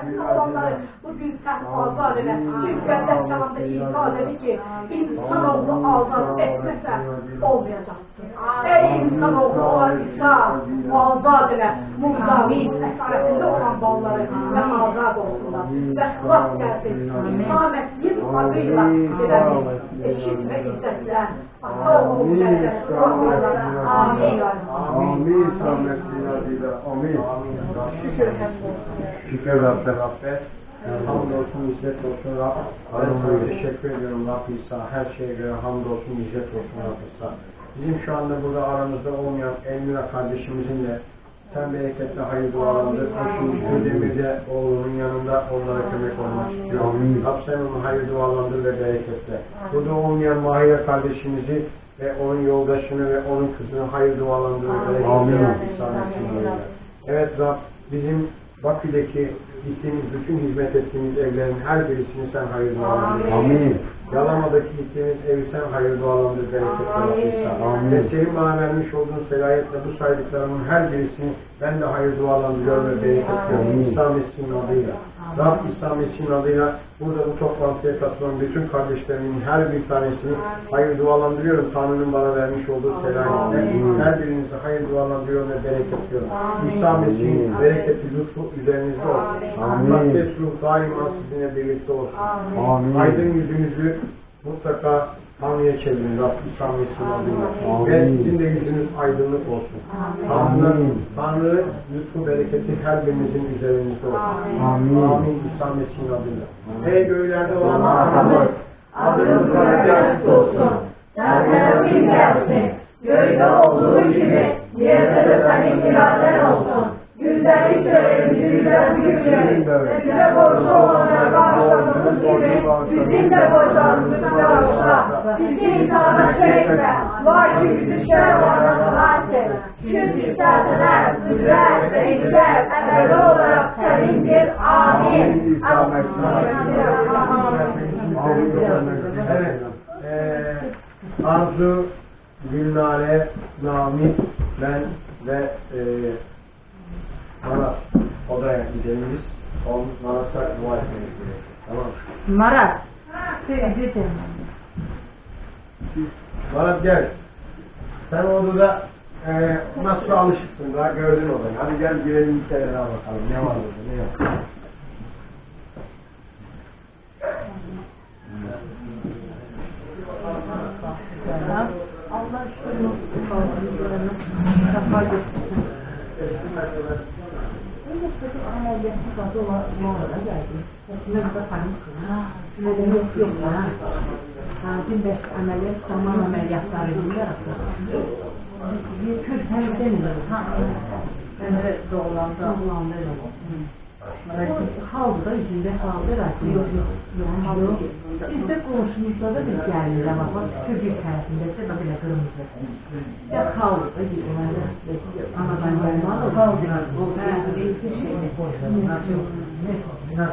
etsin olanları bugün sen azat eyle. Çünkü Allah kelamda İsa dedi ki insanoğlu azat etmese olmayacaktı. Ey insanoğlu olan İsa azat eyle. Murdamin esaretinde olan bağları ve azat olsunlar. Ve kulak gelsin. İsa Mesih'in adıyla gidelim. Eşit ve izzetler. Ata oğlu müddettir. Amin. Amin. Samet'in adıyla. Amin. Şükür hem Şükür Rabbe Rabbe. Hamdolsun, izzet olsun Rab. Ben sana teşekkür ediyorum Rab İsa. Her şeye göre hamdolsun, izzet olsun Rab İsa. Bizim şu anda burada aramızda olmayan Elmira kardeşimizin de sen bereketli hayır dualandır. Eşimiz Güldemir'de oğlunun yanında onlara kömek olmak istiyor. Rab sen onu hayır dualandır ve bereketle. Burada olmayan Mahire kardeşimizi ve onun yoldaşını ve onun kızını hayır dualandır ve bereketle. Evet Rab bizim Bakü'deki gittiğimiz bütün hizmet ettiğimiz evlerin her birisini sen hayır dualandır. Amin. Yalamadaki gittiğimiz evi sen hayır dualandır, bereketler olsun. Amin. Ve senin bana vermiş olduğun selayetle bu saydıklarımın her birisini ben de hayır dualandırıyorum ve bereketliyorum. Amin. İslam Mesih'in adıyla. Rab İslam Mesih'in adıyla burada bu toplantıya katılan bütün kardeşlerimin her bir tanesini hayır dualandırıyorum. Tanrı'nın bana vermiş olduğu selayetle. Her birinizi hayır dualandırıyorum ve bereketliyorum. İsa Mesih'in bereketli lütfu üzerinizde olsun. Amin. Mukaddes ruh daima sizinle birlikte olsun. Amin. Aydın yüzünüzü mutlaka Tanrı'ya çevirin Rab İsa Mesih'in adıyla. Amin. Ve sizin de yüzünüz aydınlık olsun. Tanrı, Amin. Tanrı lütfu bereketi her birinizin üzerinizde olsun. Amin. Amin İsa Mesih'in adıyla. Ey göğlerde olan Allah'ımız adın mübarek olsun. Senden gelsin. Göğde olduğu gibi yerde de senin iraden olsun. Gündelik görevimizde büyüklerin ve bize borcu olanlara bağışladığımız gibi bizim de borçlarımızı bağışla. İnsana çekme. Var. Evet. Ee, Arzu, Gülnare, Nami, ben ve e, Marat odaya gidelim biz. Marat'a dua etmeye gidiyoruz. Tamam mı? Marat. Sevgili Marat gel. Sen odada e, nasıl alışıksın daha gördün odayı. Hadi gel girelim daha bakalım. Ne var orada ne yok. Allah şunu kaldırılarını şafa götürsün. Önce bir de ameliyat, zaman ameliyatları bunlar Bir kür hem demiyoruz ha. Ben de doğulandı. Doğulandı öyle. Kaldı yüzünde kaldı rahatsız. Yok yok. Yok. Biz de da bir geldiler ama bak çocuk tarafında da böyle kırmızı. Ya kaldı da gidiyorlar. Ama ben olmaz Kaldı. O da bir şey ne koydular. Ne?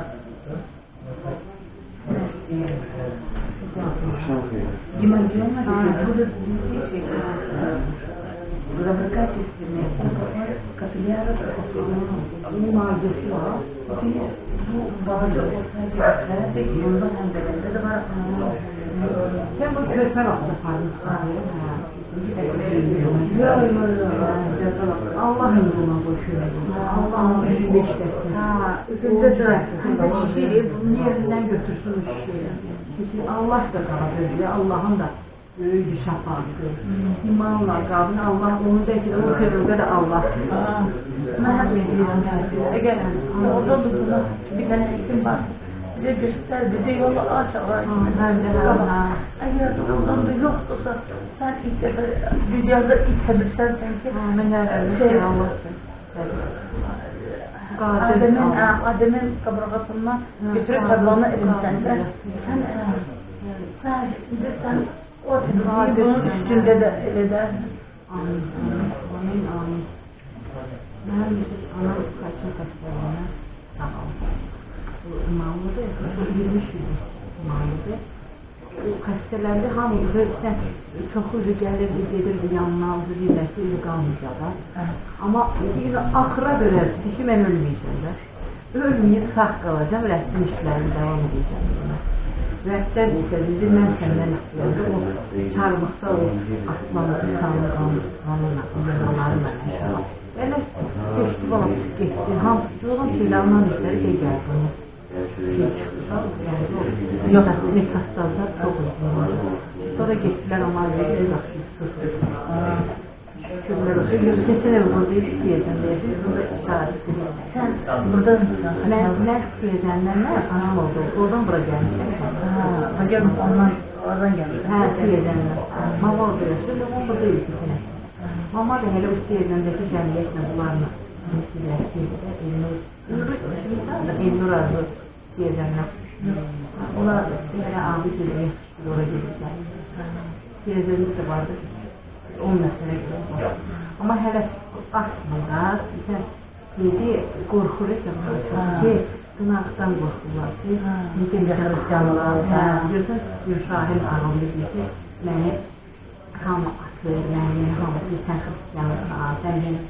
Димандиона, будет доброкачественные капилляры, мимазы, bu bazı ortaya bir yılda hem de bende de var. Sen bu köper olsa fazla Allah'ın yoluna koşuyoruz. Allah'ın yüzünde işlesin. Ha, üzerinde de şişiri bunun yerinden götürsün o şişiri. Allah da kabul Allah'ın da öyle şafaatı. İmanla kabul Allah onu belki de o da Allah. Ediyorum yani. Eğer orada da buna bir tane isim var. Bize göster, bize yolu aç Allah'a Ben de Allah. Eğer ondan da yoksa sen ilk defa dünyada ilk tabi sen sanki Amin ya Rabbi. şey Allah'sın. Adem'in Adem'in kaburgasından götürüp tablağına elimsen sen sen sen şimdi İmamımızı yürümüşdür imamımızı. Xəstələndi hamı sən çoxu üzü gəlirdi, gedirdi yanına, üzü dinləsi, üzü qalmayacaqlar. Amma yəni, axıra qədər dişi mən ölməyəcəm də. Ölməyib sağ qalacam, rəsm işlərini davam edəcəm. Rəssən isə bizi mən səndən istəyirəm. O çarmıqda o asmanı, insanı, qanını, qanları mən inşallah. Elə keçdi bana, keçdi. Hamısı olan şeylərindən işləri şey gəldi. Yox, metastazlar çox Sonra getdilər o maliyyəyə yaxşı Kömür olsun. Yoxsa sənə burada istəyirsən deyəcək. Burada işarət Sən burada mən mən istəyirəndən mən anam oldu. Oradan bura gəlmişəm. Ha, hocam ondan oradan gəlmişəm. Hə, istəyirəndən. Mama oldu. Şimdi o burada istəyirsən. Mama da hələ istəyirəndəki cəmiyyətlə bunlarla Elnur adlı yerdən yapmışdı. Ona yəni abi gedir, yaxşı ora gedirlər. Gələcəyimiz də vardı. 10 nəfərə qədər. Amma hələ baxmırlar. Bizə dedi, qorxur ekan ki, qınaqdan qorxurlar ki, necə yaxırıqcanlar. Görsən, Gülşahin ağamlı dedi, məni hamı atır, məni hamı bir sən xristiyanlar, sən benim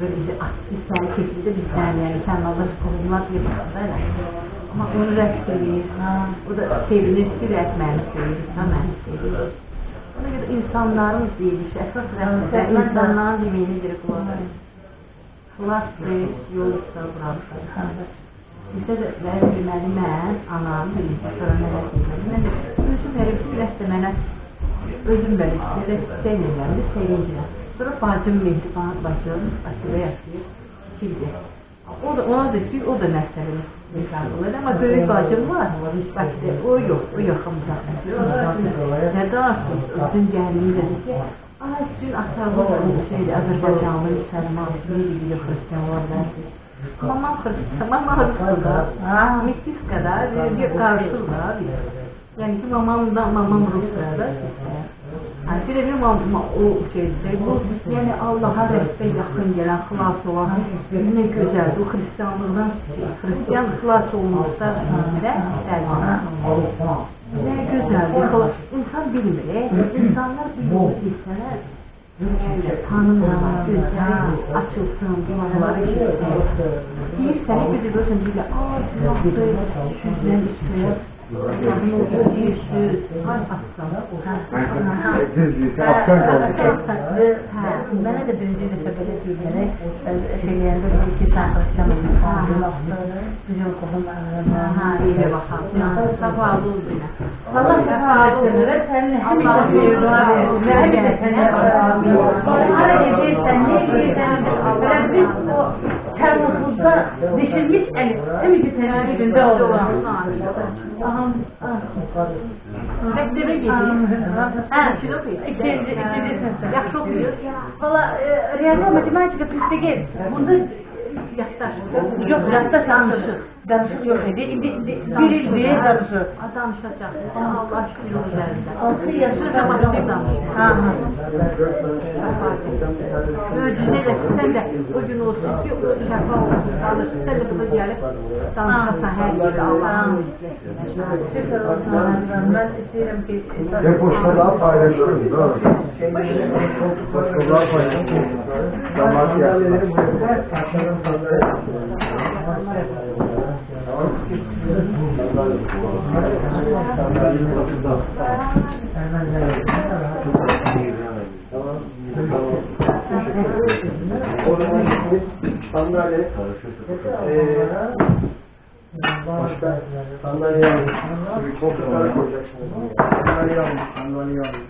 böyle bir İsrail kesimde bizden yani sen Allah olmaz gibi kalırlar. Ama onu rədd edir. O da sevinir ki, rədd mənisidir, mənisidir. Ona görə insanlarımız deyilir ki, əsas rəhmətlər insanların demeyinidir bunlar. Xülas və yol üstə buraxır. Bizdə də bəzi deməli mən, anam, birinci sonra mənə deməli. Mən də özüm verib, rədd mənə özüm belə rədd edirəm, sevincirəm. Sonra bacım Mehriban bacım Bakıda yaşayır, ikildir. O da, ona da ki, o da məsələ insan olur. Ama böyük bacım var, Bakıda, o yok, o yaxın uzaq. Ne gəldiyi dedi ki, Ay, dün atamız şeydi, Azərbaycanlı müsəlman, ne biliyor Hristiyanlar Mamam Hristiyan, mamam Hristiyan, Metiska'da, bir karşılar. Yani ki mamam. Yani bir de Bir evim aldım o şeydir. Bu yəni Allaha rəhbə yaxın gələn xilas olan nə gözəldir. O xristianlıqdan xristian xilas olmaqda hində Nə gözəldir. İnsan bilmir. İnsanlar bilmir bilsələr tanımlar, gözlər açılsın, bunları işləyir. Deyir sənə gözü görsən, deyir, aa, günahdır, şüzdən işləyir. Mənə də birinci dəfə belə deyirlər, şeylərində bir iki saat axşam bizim qohumlarına. Ha, iyi bakalım. Sağlığı olsun. Allah şəfaət versin. Sənin həmişə bir dua versin. Həmişə sənə Hara gedirsən, ne edirsən, belə biz o termosuzda dişilmiş əli həmişə sənin üzündə olur. Mektebe gidiyor. Ha, Kilo koyuyor. ikinci, ikinci sınıfta. Yaxşı okuyor. Valla riyazı matematika püstəgil. Bunda Yaşlar. Yox, rəstə danışıq. Danışıq yox idi. İndi bir ildir danışıq. Danışacaq. Allah aşkına üzərində. 6 yaşında Şurada başlayıb danışma. Ha, ha. Möcüzələ sən də o gün olsun ki, o şəfa olsun, danış. Sən də burada gəlib danışasan hər şeydə Allah'ın. Şükür olsun. Ben isterim ki Depoştalar paylaşıyoruz. Doğru. Depoştalar paylaşıyoruz. Zaman geldi. O zaman sandalye eee başka sandalye almış. Koltuklara koyacaksınız. Sandalye almış. Sandalye almış.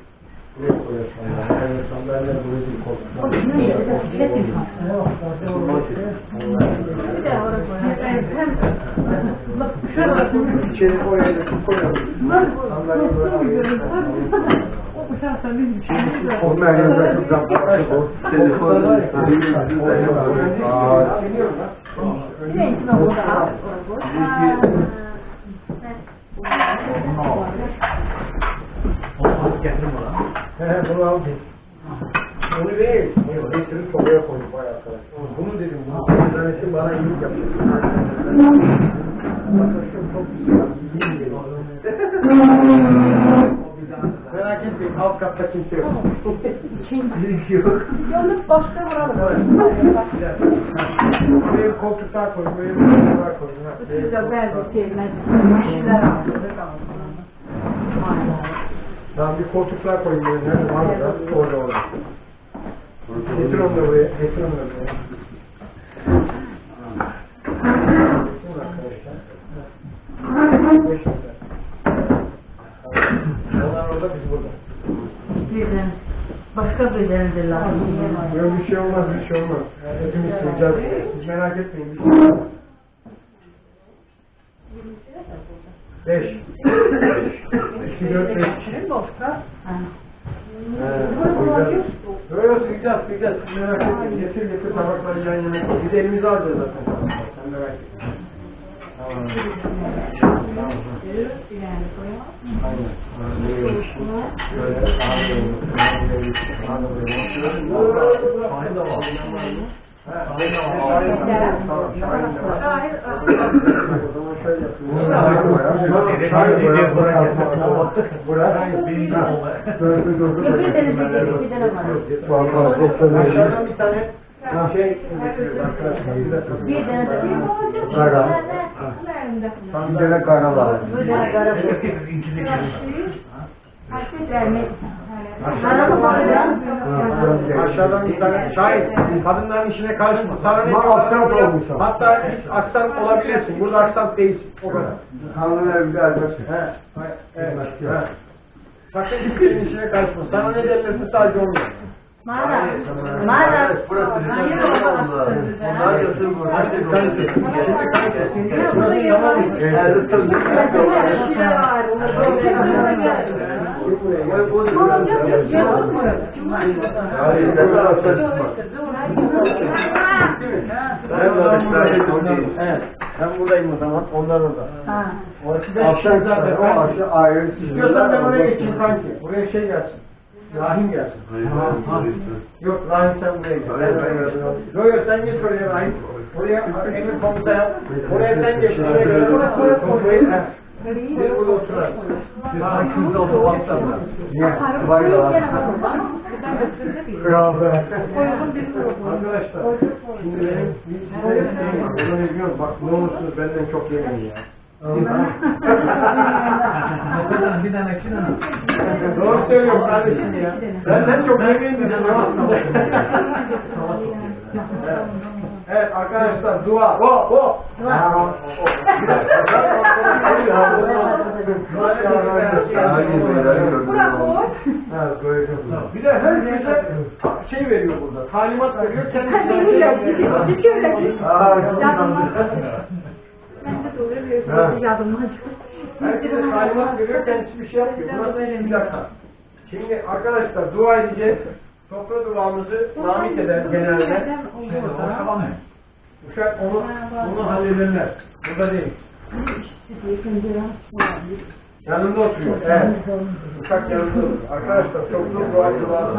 Buraya koyacaksınız. Evet sandalye buraya değil koltuklara. Bir de oraya koyalım. İçeri koyalım. Koyalım. Sandalye böyle O Meryem'de kızdan bu. Telefonu. Bir de al. He bunu aldım. Onu değil. Getirip sobaya koydum bayağı arkadaş. Bunu dedim. Bunu bir tanesi bana iyilik yaptı. Arkadaşım çok güzel. İyiyim dedi. Merak etmeyin alt katta kimse yok. Kimse yok. Yanıp başka vuralım. Buraya bir koltuklar koyun, buraya koltuklar buraya bir Size koltuklar bazı koyun. şeyler, işler Tamam bir koltuklar koyun. Nerede var mı? Orada orada. Getir onu da buraya. Getir onu da buraya. Onlar orada biz burada. Birden başka birilerinde lazım. Yok bir şey olmaz bir şey olmaz. Yani hepimiz sığacağız. Siz merak etmeyin bir şey olmaz. Beş. Beş kişi. Ha. Yok yok sığacağız sığacağız. Siz merak etmeyin. Getir getir tabakları yan yana. Biz elimizi alacağız zaten. Sen merak etme. Tamam. Aynen. Böyle böyle. Şahin de var. Şahin de var. Tamam, Şahin de var. Şey. Bir tane Kara. Bir tane kara var. bir tane kara var? Aşağıdan bir tane Şahin, kadınların işine karışma. Sana ne Ama aksant. Hatta hiç aksant olabilirsin. Burada aksant değilsin. O kadar. Kanun bir elbette. He. Evet. Sakın kimsenin işine karışma. Sana ne derlerse sadece onu. Mağara. Mağara. Onlar götür bu. Şimdi kalite. Şimdi kalite. Burada Tamam mı? Elde tabii. Hayır, ne kadar saçma. Ben de işte Evet. Ben buradayım o zaman. Onlar orada. Ha. Akşam zaten o akşam ayrı. İstiyorsan ben oraya geçeyim kanki. Buraya şey gelsin. Rahim gelsin. Yok Rahim sen buraya gel. Yok yok sen geç oraya Rahim. Oraya emir komuta yap. Oraya sen geç. Oraya gel. Oraya koy. Biz burada oturalım. Kızda otomatta mı? Be. Arkadaşlar şimdi benim bir size. Bunu ne biliyorum? Bak ne olursunuz benden çok yemeyin ya. bir tane kina. Doğru söylüyorum kardeşim ya. Benden çok yemeyin dedim. Evet arkadaşlar dua. O o. Bir Ha, koyacağım. Bir de herkese şey veriyor burada. Talimat veriyor. Kendisi Aa, Herkese talimat veriyor, kendisi bir şey yapmıyor. Bir dakika. Şimdi arkadaşlar dua edeceğiz. Sofra duamızı namit eder genelde. Uşak onu, onu hallederler. Burada değil. Yanında oturuyor. Evet. Uşak yanında oturuyor. Arkadaşlar dua duası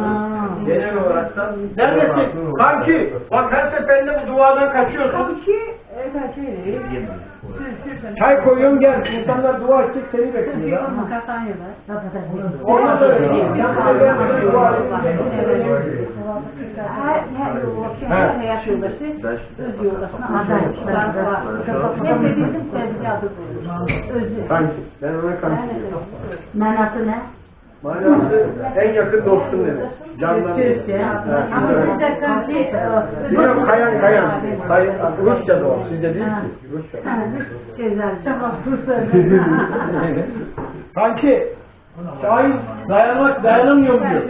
genel olarak da Neredesin? Kanki! Bak her seferinde bu duadan kaçıyorsun. Çay koyuyorum gel. İnsanlar dua edecek seni bekliyor. Öyle. Yanında ben ona diyorum. Manası ne? Manası en yakın dostum demek. Candan. Kanki. Bilmiyorum kayan kayan. Kayan. Rusça'da o. Sizde değil ki. Rusça. Güzel. Kanki. Şahin dayanmak dayanamıyor diyor.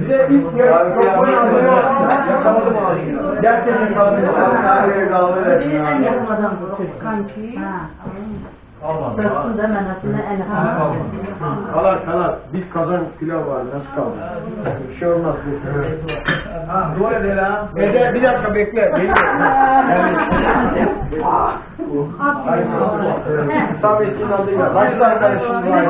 Bize ilk mikrofonu almaya yakaladım ağzını. Gerçekten yakaladım. Benim en yakın adam bu Türk. Kanki. Ha. Sırtın da manasını en yakın. Kalar kalar. Bir kazan pilav var. Nasıl kaldı? Bir şey olmaz. Ha, dua eder ha. Ede, bir dakika bekle. Geliyor. Samet'in adıyla. Başka arkadaşımız var.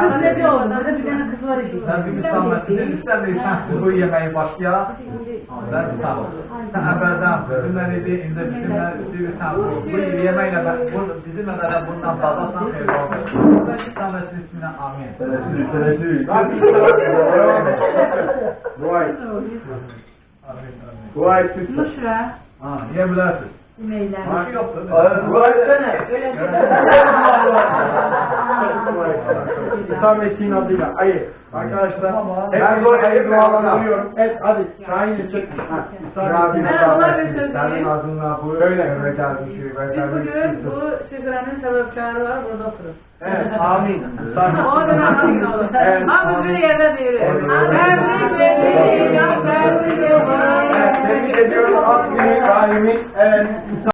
Kız ne diyor orada? Bir tane kız var işte. Sen bir müsammetin dedin sen de sen bu yemeği başla. Ben tamam. Sen evvelden bunlar dedi, indi bizimle dedi sen bu yemeğiyle ben bunu bizimle bundan fazla sen eyvallah. Ben Samet'in amin. Dua et. Dua et. Dua et. Dua Ümeyler. Maaşı yoktu. Öyle mi? Kısa Mesih'in adıyla. Hayır. Arkadaşlar her gol hayır dualarına. Evet hadi. Şahin için. Merhabalar ve sözlerim. Öyle. Evet abi. Biz bugün bu şükrenin sebepkarı var. Burada oturun. Evet. Amin. O dönem amin olur. Ama bir yerde diyoruz. Tebrik ediyorum. Tebrik ediyorum. Tebrik ediyorum. Tebrik ediyorum. Tebrik ediyorum.